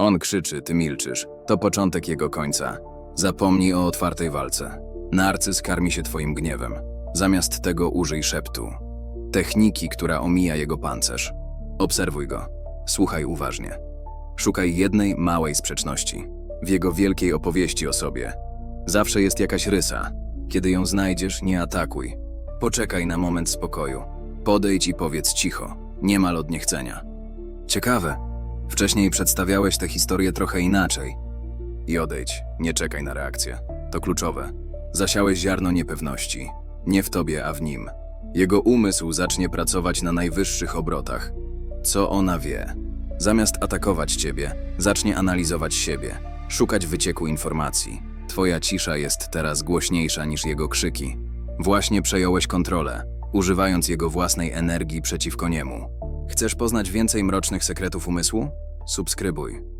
On krzyczy, ty milczysz. To początek jego końca. Zapomnij o otwartej walce. Narcyz karmi się twoim gniewem. Zamiast tego użyj szeptu. Techniki, która omija jego pancerz. Obserwuj go. Słuchaj uważnie. Szukaj jednej małej sprzeczności. W jego wielkiej opowieści o sobie. Zawsze jest jakaś rysa. Kiedy ją znajdziesz, nie atakuj. Poczekaj na moment spokoju. Podejdź i powiedz cicho. Niemal od niechcenia. Ciekawe. Wcześniej przedstawiałeś tę historię trochę inaczej. I odejdź, nie czekaj na reakcję. To kluczowe. Zasiałeś ziarno niepewności. Nie w tobie, a w nim. Jego umysł zacznie pracować na najwyższych obrotach. Co ona wie? Zamiast atakować ciebie, zacznie analizować siebie, szukać wycieku informacji. Twoja cisza jest teraz głośniejsza niż jego krzyki. Właśnie przejąłeś kontrolę, używając jego własnej energii przeciwko niemu. Chcesz poznać więcej mrocznych sekretów umysłu? Subskrybuj.